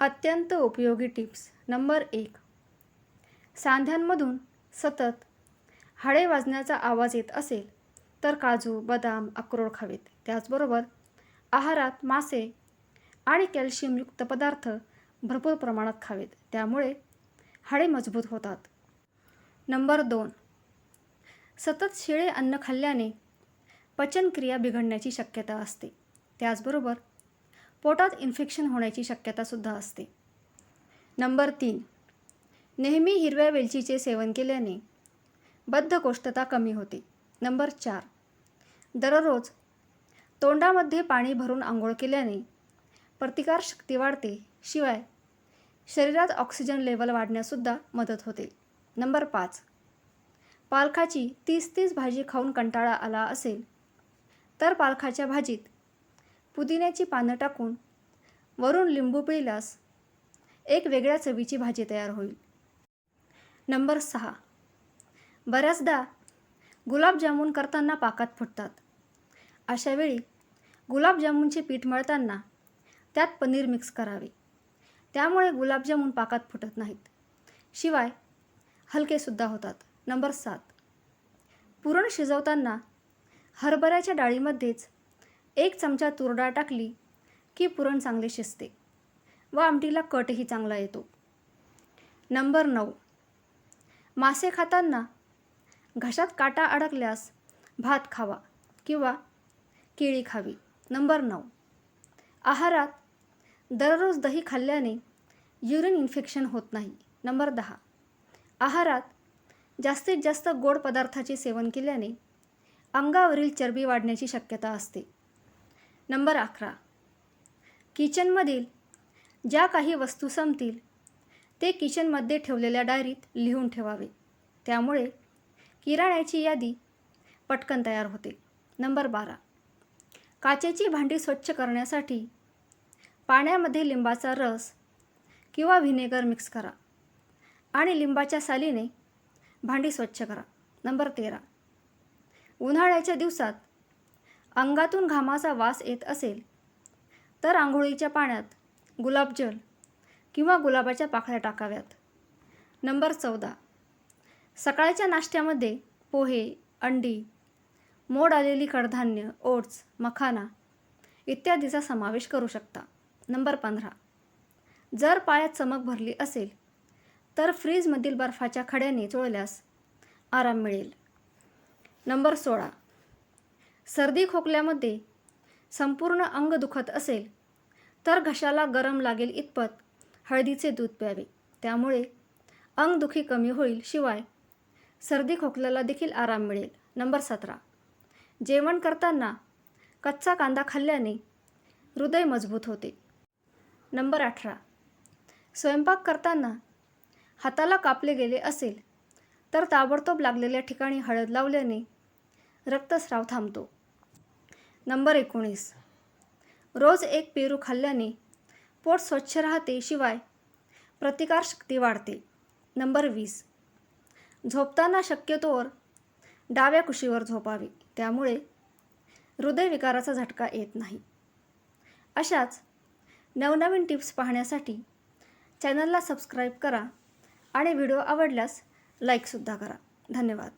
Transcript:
अत्यंत उपयोगी tips. Number एक. सांध्यांमधून सतत हाडे वाजण्याचा आवाज येत असेल तर काजू बदाम अक्रोड खावेत. त्याचबरोबर आहारात मासे आणि कॅल्शियमयुक्त पदार्थ भरपूर प्रमाणात खावेत. त्यामुळे हाडे मजबूत होतात. नंबर दोन. सतत शिळे अन्न खाल्ल्याने पचनक्रिया बिघडण्याची शक्यता असते. त्याचबरोबर पोटात इन्फेक्शन होण्याची शक्यतासुद्धा असते. नंबर तीन. नेहमी हिरव्या वेलचीचे सेवन केल्याने बद्धकोष्ठता कमी होते. नंबर चार. दररोज तोंडामध्ये पाणी भरून आंघोळ केल्याने प्रतिकारशक्ती वाढते. शिवाय शरीरात ऑक्सिजन लेवल वाढण्यासुद्धा मदत होते. नंबर पाच. पालखाची तीस तीस भाजी खाऊन कंटाळा आला असेल तर पालखाच्या भाजीत पुदिन्याची पानं टाकून वरून लिंबू पिळल्यास एक वेगळ्या चवीची भाजी तयार होईल. नंबर सहा. बऱ्याचदा गुलाबजामुन करताना पाकात फुटतात. अशावेळी गुलाबजामुनचे पीठ मळताना त्यात पनीर मिक्स करावे. त्यामुळे गुलाबजामुन पाकात फुटत नाहीत. शिवाय हलकेसुद्धा होतात. नंबर सात. पुरण शिजवताना हरभऱ्याच्या डाळीमध्येच एक चमचा तुरडा टाकली की पुरण चांगले शिजते व आमटीला कटही चांगला येतो. नंबर नऊ. मासे खाताना घशात काटा अडकल्यास भात खावा किंवा केळी खावी. नंबर नऊ. आहारात दररोज दही खाल्ल्याने युरिन इन्फेक्शन होत नाही. नंबर दहा. आहारात जास्तीत जास्त गोड पदार्थाचे सेवन केल्याने अंगावरील चरबी वाढण्याची शक्यता असते. नंबर अकरा. किचनमधील ज्या काही वस्तू संपतील ते किचनमध्ये ठेवलेल्या डायरीत लिहून ठेवावे. त्यामुळे किराण्याची यादी पटकन तयार होते. नंबर बारा. काचेची भांडी स्वच्छ करण्यासाठी पाण्यामध्ये लिंबाचा रस किंवा व्हिनेगर मिक्स करा आणि लिंबाच्या सालीने भांडी स्वच्छ करा. नंबर तेरा. उन्हाळ्याच्या दिवसात अंगातून घामाचा वास येत असेल तर आंघोळीच्या पाण्यात गुलाबजल किंवा गुलाबाच्या पाकळ्या टाकाव्यात. नंबर चौदा. सकाळच्या नाश्त्यामध्ये पोहे अंडी मोड आलेली कडधान्य ओट्स मखाना इत्यादीचा समावेश करू शकता. नंबर पंधरा. जर पायात चमक भरली असेल तर फ्रीजमधील बर्फाच्या खड्याने चोळल्यास आराम मिळेल. नंबर सोळा. सर्दी खोकल्यामध्ये संपूर्ण अंग दुखत असेल तर घशाला गरम लागेल इतपत हळदीचे दूध प्यावे. त्यामुळे अंगदुखी कमी होईल शिवाय सर्दी खोकल्याला देखील आराम मिळेल. नंबर सतरा. जेवण करताना कच्चा कांदा खाल्ल्याने हृदय मजबूत होते. नंबर अठरा. स्वयंपाक करताना हाताला कापले गेले असेल तर ताबडतोब लागलेल्या ठिकाणी हळद लावल्याने रक्तस्राव थांबतो. नंबर एकोणीस. रोज एक पेरू खाल्ल्याने पोट स्वच्छ राहते शिवाय प्रतिकारशक्ती वाढते. नंबर वीस. झोपताना शक्यतोवर डाव्या कुशीवर झोपावे. त्यामुळे हृदयविकाराचा झटका येत नाही. अशाच नवनवीन टिप्स पाहण्यासाठी चॅनलला सबस्क्राईब करा आणि व्हिडिओ आवडल्यास लाईकसुद्धा करा. धन्यवाद.